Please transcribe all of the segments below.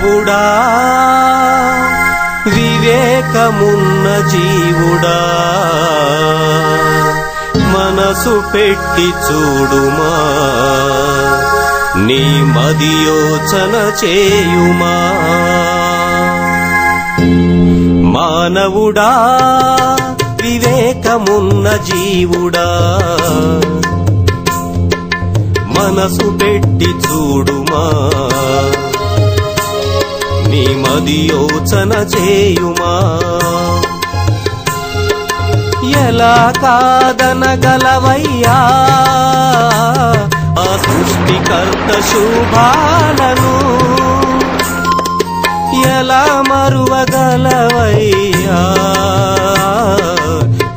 మానవుడా వివేకమున్న జీవుడా మనసు పెట్టి చూడుమా నీ మదియోచన చేయుమా. మానవుడా వివేకమున్న జీవుడా మనసు పెట్టి చూడుమా. నీ మదియోచన చేయుమా? ఎలా కాదనగలవయ్యా? ఆ సృష్టికర్త శుభాలను ఎలా మరువగలవయ్యా?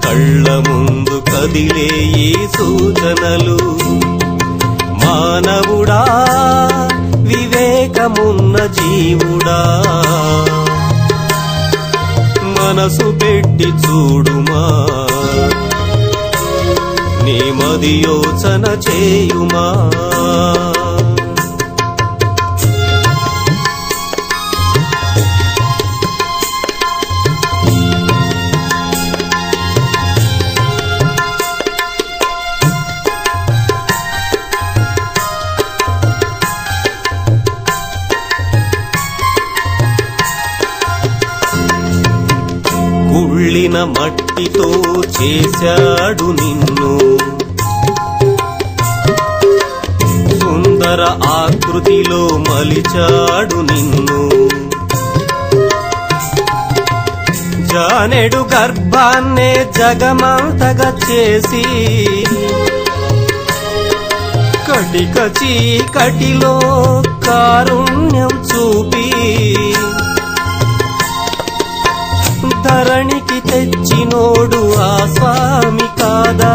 కళ్ళ ముందు కదిలే ఈ సూచనలు వివేకమున్న జీవుడా. మనసు పెట్టి చూడుమా. నీ మది యోచన చేయుమా. మట్టితో చేశాడు నిన్ను. సుందర ఆకృతిలో మలిచాడు నిన్ను. జానెడు గర్భాన్నే జగమంతగా చేసి కటిక చీకటిలో కారుణ్యం చూపి ధరణికి నోడు ఆ స్వామి కాదా?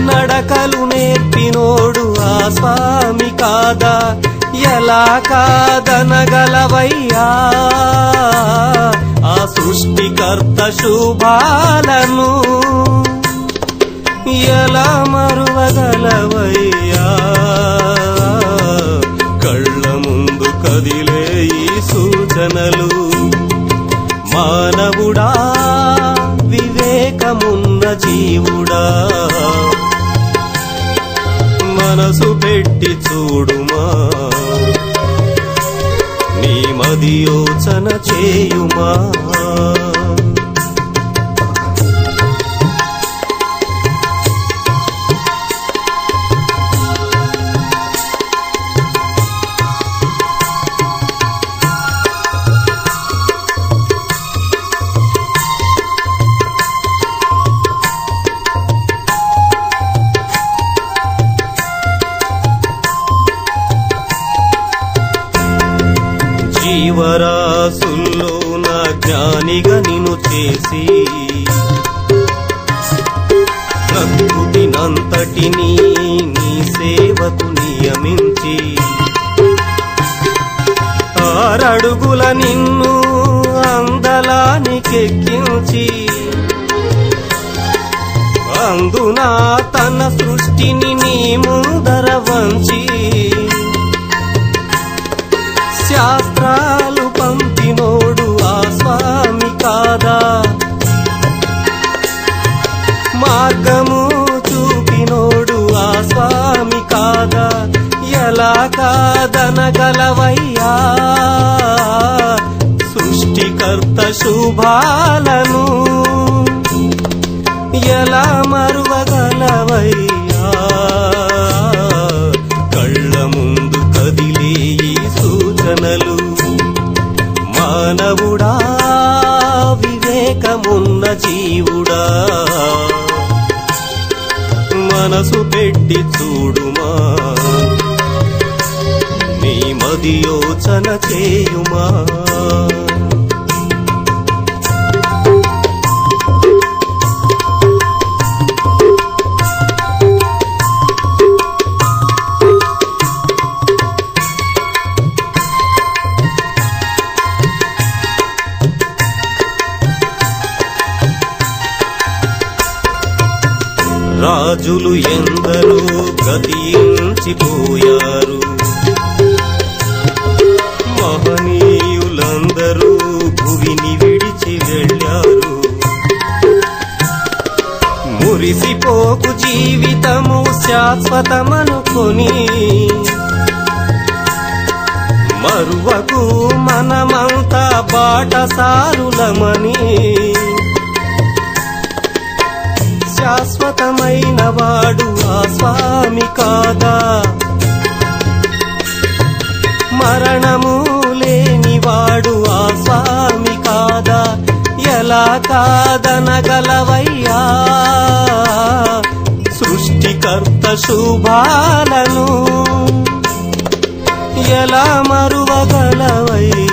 నడకలు నేర్పినోడు ఆ స్వామి కాదా? ఎలా కాదనగలవయ్యా? ఆ సృష్టికర్త శుభాలను ఎలా మరువగలవయ్యా? కళ్ళ ముందు కదిలే ఈ సూచనలు మానవుడా వివేకమున్న జీవుడా. మనసు పెట్టి చూడుమా. నీ మది యోచన చేయుమా. జ్ఞానిగా నిను చేసి ప్రకృతినంతటినీ నీ సేవకు నియమించి ఆరడుగుల నిన్ను అందలానికెక్కించి అందున తన సృష్టిని నీ ముందర వంచి శాస్త్రాలు శుభాలను ఎలా మరువగలవయ్యా? కళ్ళ ముందు కదిలే ఈ సూచనలు మానవుడా వివేకమున్న జీవుడా. మనసు పెట్టి చూ రాజులు ఎందరో గతించిపోయారు. మహనీయులందరూ భువిని విడిచి వెళ్ళారు. మురిసిపోకు జీవితము శాశ్వతమనుకొని మరువకు మనమంతా బాటసారులమని శాశ్వతమైన వాడు ఆ స్వామి కాదా? మరణము లేనివాడు ఆ స్వామి కాదా? ఎలా కాదనగలవయ్యా? సృష్టికర్త శుభాలను ఎలా మరువగలవయ్యా?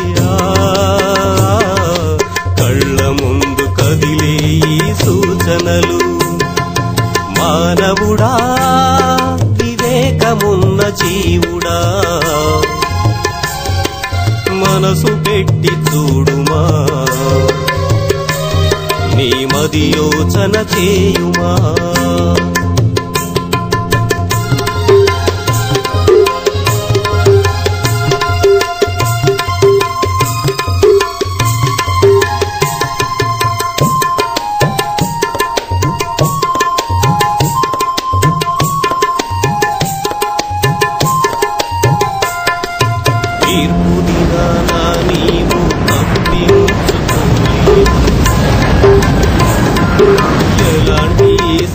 యోచన చేయుమా?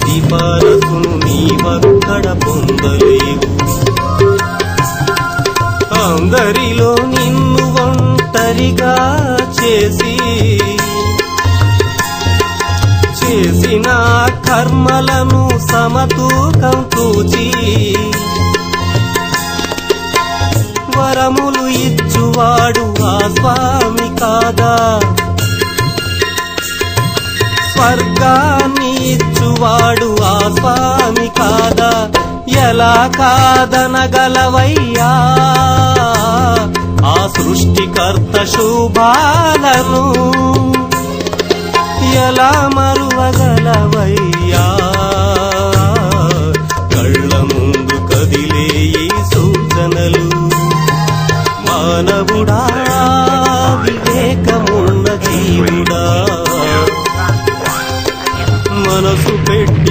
ప్రతిపాలకును నీవక్కడ పొందలేవు. అందరిలో నిన్ను ఒంటరిగా చేసి చేసిన కర్మలను సమతూకం తూచి వరములు ఇచ్చువాడు ఆ స్వామి కాదా? స్వర్గాన్ని ఇచ్చువాడు ఆ స్వామి కాదా? ఎలా కాదనగలవయ్యా? ఆ సృష్టికర్త శుభాలను ఎలా మరువగలవయ్యా? కళ్ళ ముందు కదిలే ఈ సూచనలు మానవ జీవుడా మనసు పెట్టి చూడు